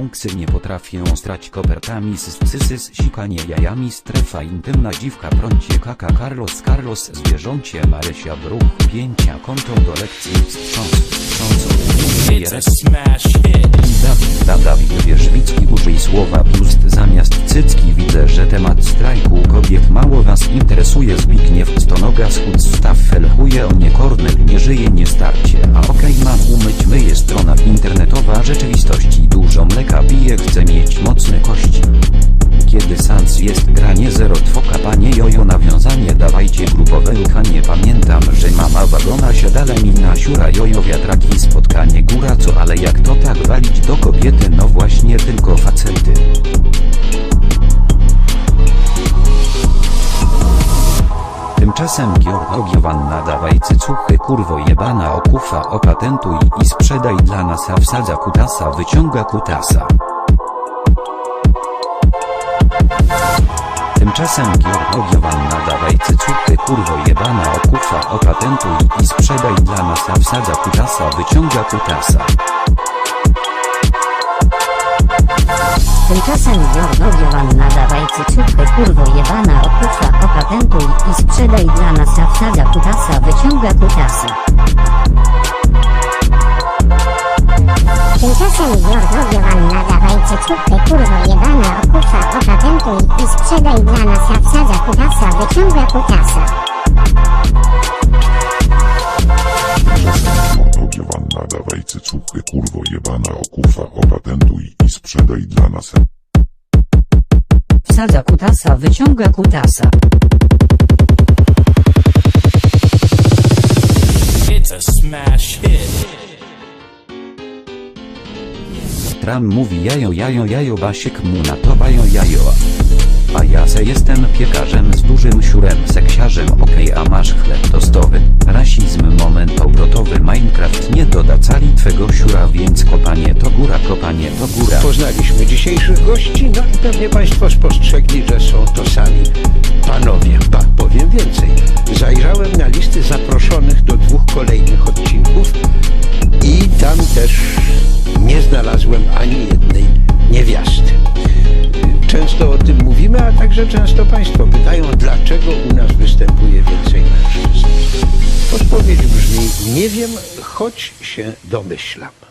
punksy nie potrafię strać kopertami syscysys sikanie jajami strefa intymna dziwka prącie kaka Carlos Carlos zwierzącie Marysia bruch pięcia kontą do lekcji wstrząs wstrząsą. Dawid, da, Dawid Wierzbicki użyj słowa biust zamiast cycki Widzę, że temat strajku kobiet mało was interesuje Zbigniew Stonoga schód staw felchuje o nie Kornel nie żyje nie starcie mieć mocne kości. Kiedy sans jest granie zero twoka panie jojo nawiązanie dawajcie grupowe ruchanie. Pamiętam że mama wagona siadale mi na siura jojo wiatraki spotkanie góra co ale jak to tak walić do kobiety? No właśnie tylko facety Tymczasem Giorgo Giovanna dawaj cycuchy kurwo jebana okufa opatentuj i sprzedaj dla nas a wsadza kutasa wyciąga kutasa Tymczasem Giorgo Giovanna dawaj cycuchy kurwo jebana okufa opatentuj i sprzedaj dla nas a wsadza kutasa wyciąga kutasa Tymczasem Giorgo Giovanna dawaj cycuchy kurwo jebana okufa opatentuj i sprzedaj dla nas a wsadza kutasa wyciąga kutasa. Tymczasem Giorgo Giovanna dawaj cycuchy kurwo jebana okufa opatentuj i sprzedaj dla nas a wsadza kutasa wyciąga kutasa. Giovanna dawaj cycuchy kurwo jebana okufa opatentuj i sprzedaj dla nas Wsadza kutasa wyciąga kutasa. It's a smash hit. Tram mówi jajo jajo jajo Basiek mu na to bajo jajo Se jestem piekarzem z dużym siurem seksiarzem Okej a masz chleb tostowy Rasizm moment obrotowy Minecraft nie doda cali twego siura Więc kopanie to góra kopanie to góra Poznaliśmy dzisiejszych gości, no i pewnie Państwo spostrzegli, że są to sami panowie. Ba, powiem więcej. Zajrzałem na listy zaproszonych do dwóch kolejnych odcinków i tam też nie znalazłem ani także często Państwo pytają, dlaczego u nas występuje więcej mężczyzn. Odpowiedź brzmi, nie wiem, choć się domyślam.